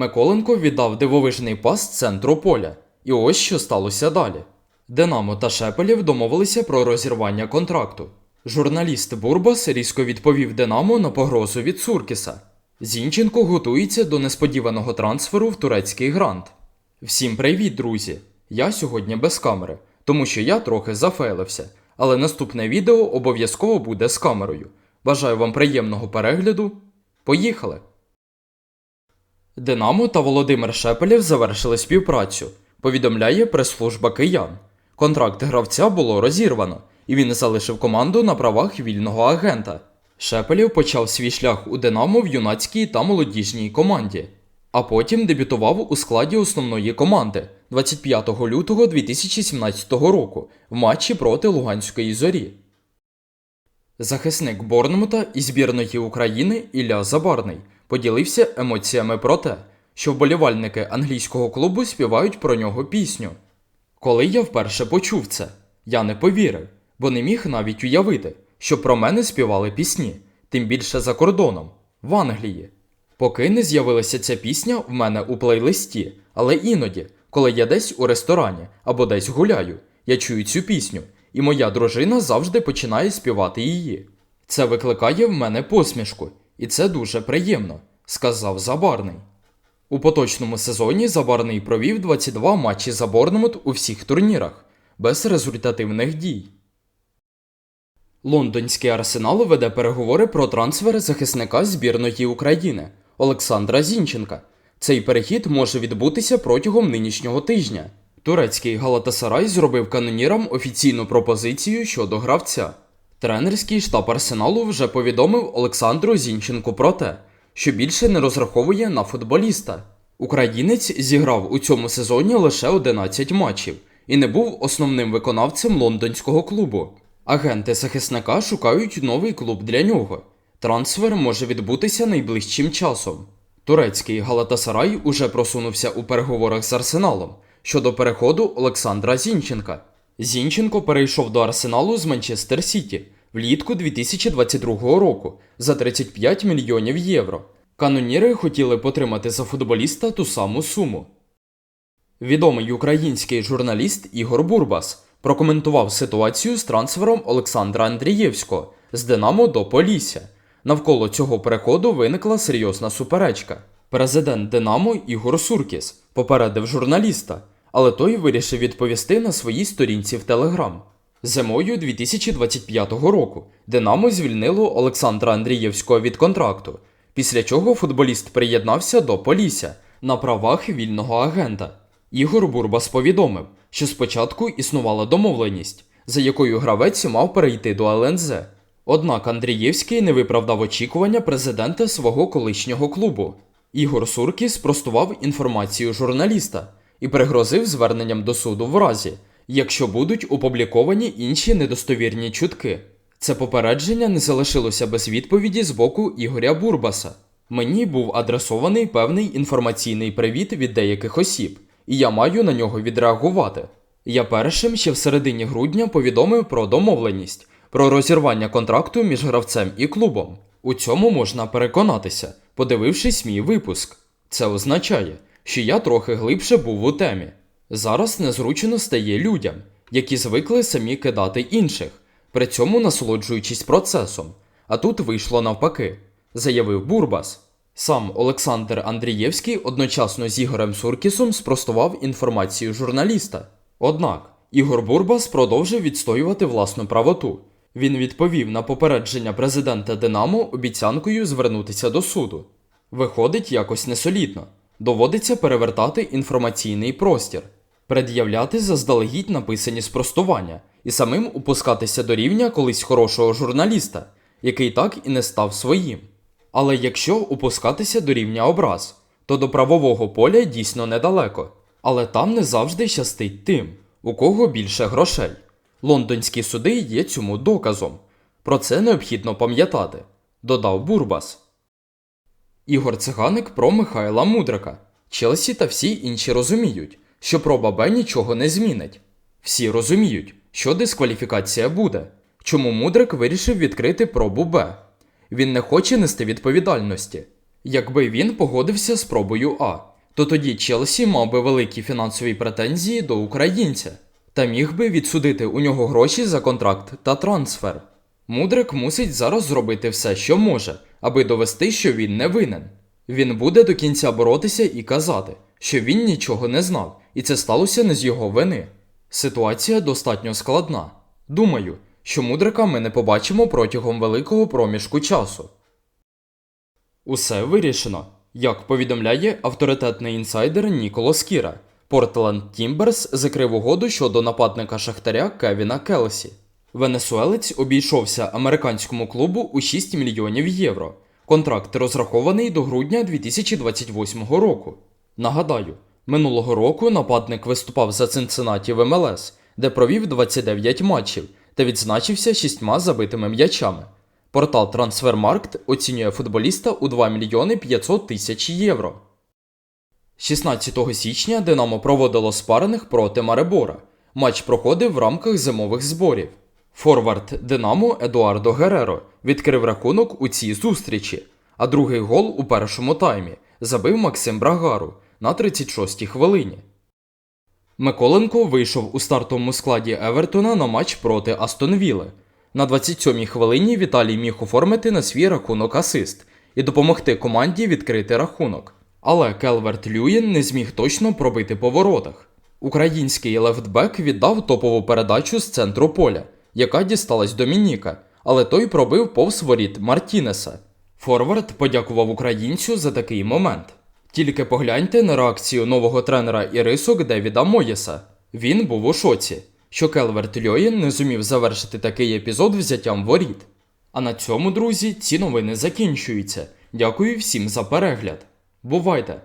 Миколенко віддав дивовижний пас центру поля. І ось що сталося далі. Динамо та Шепелєв домовилися про розірвання контракту. Журналіст Бурбас різко відповів Динамо на погрозу від Суркіса. Зінченко готується до несподіваного трансферу в турецький грант. Всім привіт, друзі! Я сьогодні без камери, тому що я трохи зафейлився, але наступне відео обов'язково буде з камерою. Бажаю вам приємного перегляду. Поїхали! Динамо та Володимир Шепелєв завершили співпрацю, повідомляє прес-служба киян. Контракт гравця було розірвано, і він залишив команду на правах вільного агента. Шепелєв почав свій шлях у Динамо в юнацькій та молодіжній команді, а потім дебютував у складі основної команди 25 лютого 2017 року в матчі проти Луганської зорі. Захисник Борнмута і збірної України Ілля Забарний поділився емоціями про те, що вболівальники англійського клубу співають про нього пісню. Коли я вперше почув це, я не повірив, бо не міг навіть уявити, що про мене співали пісні, тим більше за кордоном, в Англії. Поки не з'явилася ця пісня в мене у плейлисті, але іноді, коли я десь у ресторані або десь гуляю, я чую цю пісню, і моя дружина завжди починає співати її. Це викликає в мене посмішку, і це дуже приємно, сказав Забарний. У поточному сезоні Забарний провів 22 матчі за Борнмут у всіх турнірах, без результативних дій. Лондонський арсенал веде переговори про трансфер захисника збірної України Олександра Зінченка. Цей перехід може відбутися протягом нинішнього тижня. Турецький Галатасарай зробив канонірам офіційну пропозицію щодо гравця. Тренерський штаб Арсеналу вже повідомив Олександру Зінченку про те, що більше не розраховує на футболіста. Українець зіграв у цьому сезоні лише 11 матчів і не був основним виконавцем лондонського клубу. Агенти захисника шукають новий клуб для нього. Трансфер може відбутися найближчим часом. Турецький Галатасарай уже просунувся у переговорах з Арсеналом щодо переходу Олександра Зінченка. Зінченко перейшов до Арсеналу з Манчестер Сіті влітку 2022 року за 35 мільйонів євро. Каноніри хотіли потримати за футболіста ту саму суму. Відомий український журналіст Ігор Бурбас прокоментував ситуацію з трансфером Олександра Андрієвського з Динамо до Полісся. Навколо цього переходу виникла серйозна суперечка. Президент Динамо Ігор Суркіс попередив журналіста, але той вирішив відповісти на своїй сторінці в Телеграм. Зимою 2025 року Динамо звільнило Олександра Андрієвського від контракту, після чого футболіст приєднався до Полісся на правах вільного агента. Ігор Бурбас повідомив, що спочатку існувала домовленість, за якою гравець мав перейти до ЛНЗ. Однак Андрієвський не виправдав очікування президента свого колишнього клубу. Ігор Суркіс спростував інформацію журналіста і пригрозив зверненням до суду в разі, якщо будуть опубліковані інші недостовірні чутки. Це попередження не залишилося без відповіді з боку Ігоря Бурбаса. Мені був адресований певний інформаційний привіт від деяких осіб, і я маю на нього відреагувати. Я першим ще в середині грудня повідомив про домовленість про розірвання контракту між гравцем і клубом. У цьому можна переконатися, подивившись мій випуск. Це означає, що я трохи глибше був у темі. Зараз незручно стає людям, які звикли самі кидати інших, при цьому насолоджуючись процесом. А тут вийшло навпаки, заявив Бурбас. Сам Олександр Андрієвський одночасно з Ігорем Суркісом спростував інформацію журналіста. Однак Ігор Бурбас продовжив відстоювати власну правоту. Він відповів на попередження президента Динамо обіцянкою звернутися до суду. Виходить якось несолідно. Доводиться перевертати інформаційний простір, пред'являти заздалегідь написані спростування і самим опускатися до рівня колись хорошого журналіста, який так і не став своїм. Але якщо опускатися до рівня образ, то до правового поля дійсно недалеко, але там не завжди щастить тим, у кого більше грошей. Лондонські суди є цьому доказом. Про це необхідно пам'ятати, додав Бурбас. Ігор Циганик про Михайла Мудрика. Челсі та всі інші розуміють, що проба Б нічого не змінить. Всі розуміють, що дискваліфікація буде. Чому Мудрик вирішив відкрити пробу Б? Він не хоче нести відповідальності. Якби він погодився з пробою А то тоді Челсі мав би великі фінансові претензії до українця та міг би відсудити у нього гроші за контракт та трансфер. Мудрик мусить зараз зробити все, що може, аби довести, що він не винен. Він буде до кінця боротися і казати, що він нічого не знав, і це сталося не з його вини. Ситуація достатньо складна. Думаю, що мудрика ми не побачимо протягом великого проміжку часу. Усе вирішено. Як повідомляє авторитетний інсайдер Ніколас Кіра, Портленд Тімберс закрив угоду щодо нападника Шахтаря Кевіна Келсі. Венесуелець обійшовся американському клубу у 6 мільйонів євро. Контракт розрахований до грудня 2028 року. Нагадаю, минулого року нападник виступав за Цинциннаті в МЛС, де провів 29 матчів та відзначився шістьма забитими м'ячами. Портал Transfermarkt оцінює футболіста у 2 мільйони 500 тисяч євро. 16 січня Динамо проводило спарених проти Маребора. Матч проходив в рамках зимових зборів. Форвард Динамо Едуардо Гереро відкрив рахунок у цій зустрічі, а другий гол у першому таймі забив Максим Брагару на 36-й хвилині. Миколенко вийшов у стартовому складі Евертона на матч проти Астон Вілли. На 27-й хвилині Віталій міг оформити на свій рахунок асист і допомогти команді відкрити рахунок. Але Келверт Люїн не зміг точно пробити по воротах. Український лефтбек віддав топову передачу з центру поля, яка дісталась Домініка, але той пробив повз воріт Мартінеса. Форвард подякував українцю за такий момент. Тільки погляньте на реакцію нового тренера і рисок Девіда Моєса. Він був у шоці, що Келверт Льоєн не зумів завершити такий епізод взяттям воріт. А на цьому, друзі, ці новини закінчуються. Дякую всім за перегляд. Бувайте!